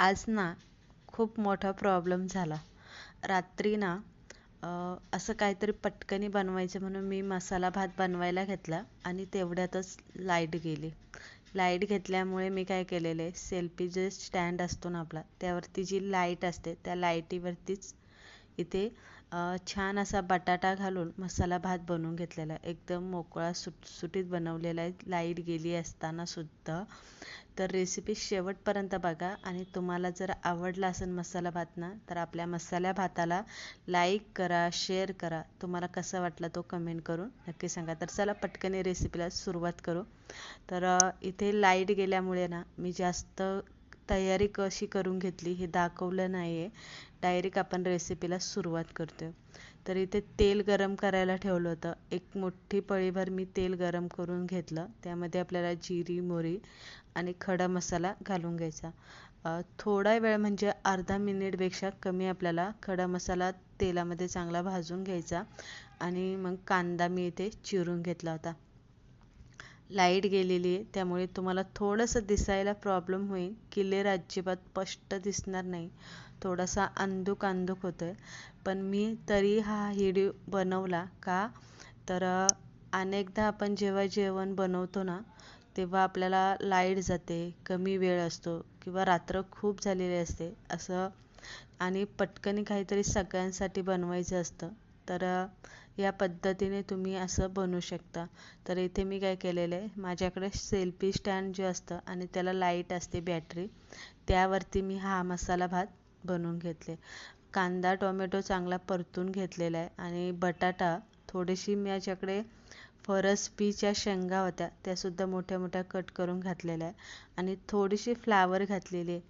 आज ना खूप मोठा प्रॉब्लेम झाला. रात्री ना असं काहीतरी पटकनी बनवायचं म्हणून मी मसाला भात बनवायला घेतला आणि तेवढ्यातच लाइट गेली. लाइट घेतल्यामुळे मी काय केलेलं आहे सेल्फी जे स्टँड असतो ना आपला त्यावरती जी लाइट असते त्या लाईटीवरतीच इथे छान असा बटाटा घालून मसाला भात बनवून घेतलेला. आहे एकदम मोकळा सुटसुटीत बनवलेला आहे. लाइट गेली असताना सुद्धा. तर रेसिपी शेवटपर्यंत बघा. आणि तुम्हाला जर आवडला असेल मसाला भात ना तर आपल्या मसाल्या भाताला लाईक करा शेअर करा. तुम्हाला कसा वाटला तो कमेंट करून नक्की सांगा. तर चला पटकन रेसिपीला सुरुवात करू. तर इथे लाइट गेल्यामुळे ना मी जास्त तयारी कशी करून घेतली हे दाखवलं नाही आहे डायरेक्ट आपण रेसिपीला सुरुवात करतो तर इथे तेल गरम करायला ठेवलं होतं. एक मोठी पळीभर मी तेल गरम करून घेतलं. त्यामध्ये आपल्याला जिरी मोरी आणि खडा मसाला घालून घ्यायचा. थोडा वेळ म्हणजे अर्धा मिनिटपेक्षा कमी आपल्याला खडा मसाला तेलामध्ये चांगला भाजून घ्यायचा. आणि मग कांदा मी इथे चिरून घेतला होता. लाइट गेलेली आहे त्यामुळे तुम्हाला थोडंसं दिसायला प्रॉब्लेम होईल. क्लिअर अजिबात स्पष्ट दिसणार नाही. थोडासा अंधुक अंधुक होतं आहे पण मी तरी हा व्हिडिओ बनवला का? तर अनेकदा आपण जेव्हा जेवण बनवतो ना तेव्हा आपल्याला लाइट जाते कमी वेळ असतो किंवा रात्र खूप झालेली असते असं आणि पटकन काहीतरी सगळ्यांसाठी बनवायचं असतं. तर या पद्धतीने तुम्ही असं बनवू शकता. तर इथे मी काय केलेलं आहे माझ्याकडे सेल्फी स्टँड जे असतं आणि त्याला लाइट असते बॅटरी त्यावरती मी हा मसाला भात बनवून घेतले. कांदा टोमॅटो चांगला परतून घेतलेला आहे आणि बटाटा थोडीशी माझ्याकडे फरसबीच्या शेंगा होत्या. त्यासुद्धा मोठ्या मोठ्या कट करून घातलेल्या आहे आणि थोडीशी फ्लावर घातलेली आहे.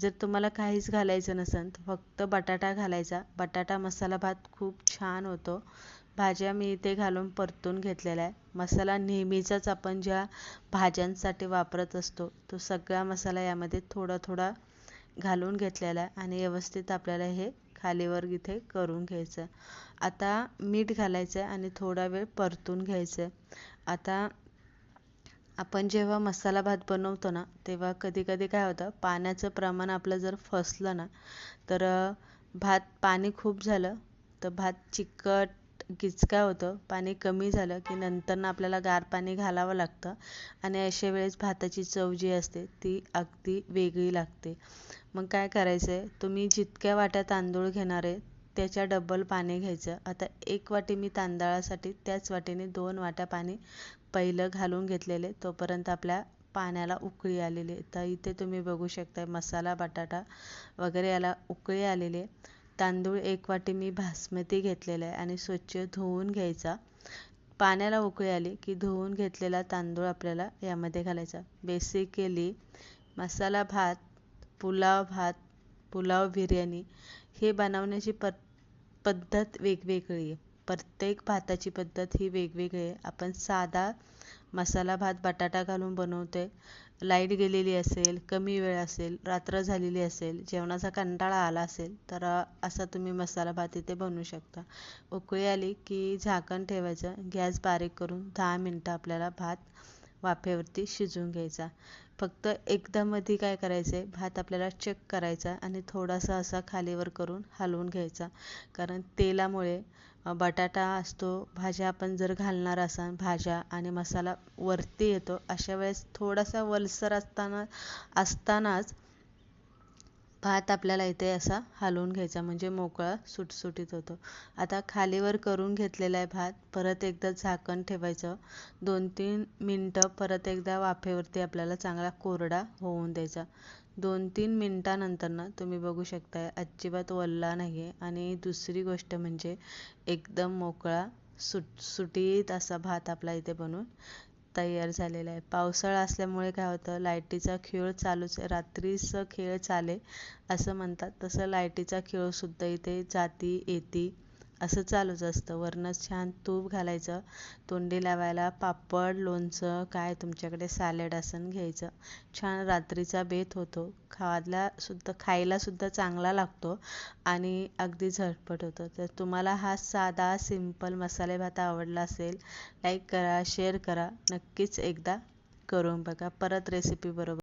जर तुम्हाला काहीच घालायचं नसेल तर फक्त बटाटा घालायचा. बटाटा मसाला भात खूप छान होतो. भाज्या मी इथे घालून परतून घेतलेला आहे मसाला नेहमीचाच आपण ज्या भाज्यांसाठी वापरत असतो तो सगळा मसाला यामध्ये थोडा थोडा घालून घेतलेला आहे. आणि व्यवस्थित आपल्याला हे खालीवर इथे करून घ्यायचं. आता मीठ घालायचं आहे आणि थोडा वेळ परतून घ्यायचं. आहे आता आपण जेव्हा मसाला भात बनवतो ना तेव्हा कधी कधी काय होतं पाण्याचं प्रमाण आपलं जर फसलं ना तर भात पाणी खूप झालं तर भात चिकट गिचका होतं पाणी कमी झालं की नंतर आपल्याला गार पाणी घालावं लागतं आणि अशा वेळेस भाताची चव जी असते ती अगदी वेगळी लागते. मग काय करायचं आहे तुम्ही जितक्या वाट्या तांदूळ घेणार आहे त्याच्या डबल पाणी घ्यायचं. आता एक वाटी मी तांदळासाठी त्याच वाटीने दोन वाट्या पाणी पहिलं घालून घेतलेले तोपर्यंत आपल्या पाण्याला उकळी आलेली तर इथे तुम्ही बघू शकता मसाला बटाटा वगैरे याला उकळी आलेली आहे. तांदूळ एक वाटी मी बासमती घेतलेला आहे आणि स्वच्छ धुवून घ्यायचा. पाण्याला उकळी आली की धुवून घेतलेला तांदूळ आपल्याला यामध्ये घालायचा. बेसिकली मसाला भात पुलाव भात पुलाव बिर्याणी हे बनवण्याची प पद्धत वेगवेगळी आहे. प्रत्येक भाताची पद्धत ही वेगवेगळी आहे. आपण साधा मसाला भात बटाटा घालून बनवते. लाइट गेलेली असेल कमी वेळ असेल रात्र झालेली असेल जेवणाचा कंटाळा आला असेल तर असा तुम्ही मसाला भात इथे बनवू शकता. उकळी आली की झाकण ठेवायचं. गॅस बारीक करून दहा मिनटं आपल्याला भात वाफेवरती शिजवून घ्यायचा. फक्त एकदा मध्ये काय करायचं? आहे भात आपल्याला चेक करायचा आणि थोडासा असा खालीवर करून हलवून घ्यायचा. कारण तेलामुळे बटाटा असतो भाज्या आपण जर घालणार असाल भाज्या आणि मसाला वरती येतो अशा वेळेस थोडासा वलसर असताना असतानाच भात आपल्याला इथे असा हलवून घ्यायचा म्हणजे मोकळा सुटसुटीत होतो. आता खालीवर करून घेतलेला आहे भात परत एकदा झाकण ठेवायचं. दोन तीन मिनटं परत एकदा वाफेवरती आपल्याला चांगला कोरडा होऊन द्यायचा. दोन तीन मिनटानंतर ना तुम्ही बघू शकताय अजिबात वल्ला नाही आहे आणि दुसरी गोष्ट म्हणजे एकदम मोकळा सुटसुटीत असा भात आपला इथे बनून तयार झालेला आहे. पावसाळा असल्यामुळे काय होतं लाईटीचा खेळ चालूच आहे. रात्रीचं खेळ चाले असं म्हणतात. तसं लाईटीचा खेळसुद्धा इथे जाती येती असं चालूच असतं. वरनं छान तूप घालायचं तोंडी लावायला पापड लोणचं काय तुमच्याकडे सॅलड असं घ्यायचं. छान रात्रीचा बेत होतो. खायला सुद्धा खायला सुद्धा चांगला लागतो आणि अगदी झटपट होतं. तर तुम्हाला हा साधा सिंपल मसाले भात आवडला असेल लाईक करा शेअर करा. नक्कीच एकदा करून बघा. परत रेसिपी बरोबर.